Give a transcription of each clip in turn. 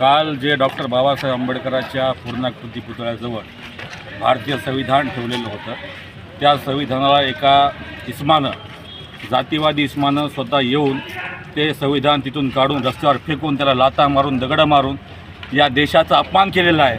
काल जे डॉक्टर बाबासाहेब आंबेडकरांच्या पूर्णाकृती पुतळ्याजवळ भारतीय संविधान ठेवलेलं होतं त्या संविधानाला एका इस्मानं जातीवादी इस्मानं स्वतः येऊन ते संविधान तिथून काढून रस्त्यावर फेकून त्याला लाता मारून दगडं मारून या देशाचा अपमान केलेला आहे.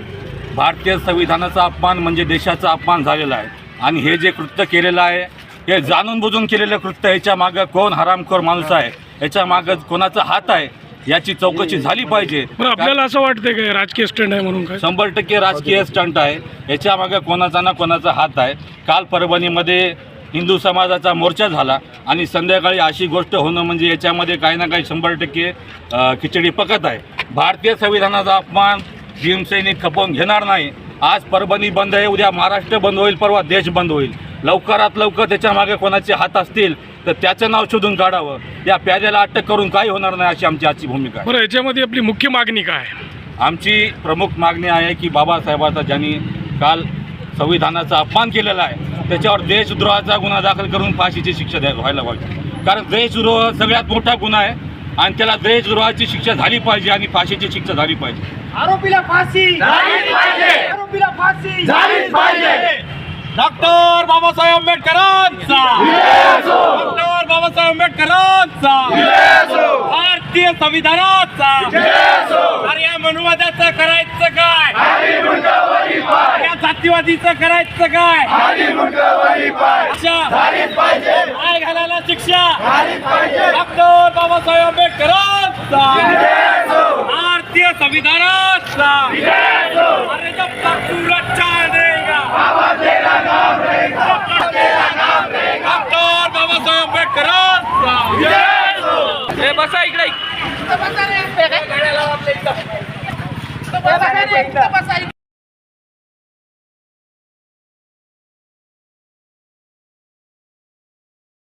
भारतीय संविधानाचा अपमान म्हणजे देशाचा अपमान झालेला आहे. आणि हे जे कृत्य केलेलं आहे हे जाणून बुजून केलेलं कृत्य ह्याच्या मागं कोण हरामखोर माणूस आहे? याच्या मागं कोणाचा हात आहे? याची चौकशी झाली पाहिजे. बरं आपल्याला असं वाटतंय काय राजकीय स्टँड आहे म्हणून काय? शंभर टक्के राजकीय स्टंट आहे. याच्या मागे कोणाचा ना कोणाचा हात आहे. काल परभणीमध्ये हिंदू समाजाचा मोर्चा झाला आणि संध्याकाळी अशी गोष्ट होणं म्हणजे याच्यामध्ये काही ना काही शंभर टक्के अ, खिचडी पकत आहे. भारतीय संविधानाचा अपमान भीमसैनिक खपवून घेणार नाही. आज परभणी बंद आहे उद्या महाराष्ट्र बंद होईल परवा देश बंद होईल. लवकरात लवकर त्याच्यामागे कोणाचे हात असतील तर त्याचं नाव शोधून काढावं. या प्याद्याला अटक करून काही होणार नाही अशी आमची आजची भूमिका आहे. बरं याच्यामध्ये आपली मुख्य मागणी काय? आहे? आमची प्रमुख मागणी आहे की बाबासाहेबाचा ज्यांनी काल संविधानाचा अपमान केलेला आहे त्याच्यावर देशद्रोहाचा गुन्हा दाखल करून फाशीची शिक्षा द्या व्हायला पाहिजे कारण देशद्रोह सगळ्यात मोठा गुन्हा आहे आणि त्याला देशद्रोहाची शिक्षा झाली पाहिजे आणि फाशीची शिक्षा झाली पाहिजे. आरोपीला फाशी. आरोपीला फाशी. डॉक्टर बाबासाहेब आंबेडकरांचा. डॉक्टर बाबासाहेब आंबेडकरांचा. भारतीय संविधानाचा. अरे या मनुवादाचं करायचं काय? या जातीवादीचं करायचं काय? शिक्षा काय घालायला शिक्षा. डॉक्टर बाबासाहेब आंबेडकरांचा. भारतीय संविधानाचा. अरे जब तक तू अच्छा देगा डॉक्टर बाबासाहेब आंबेडकरांचा हे बसा इकडे.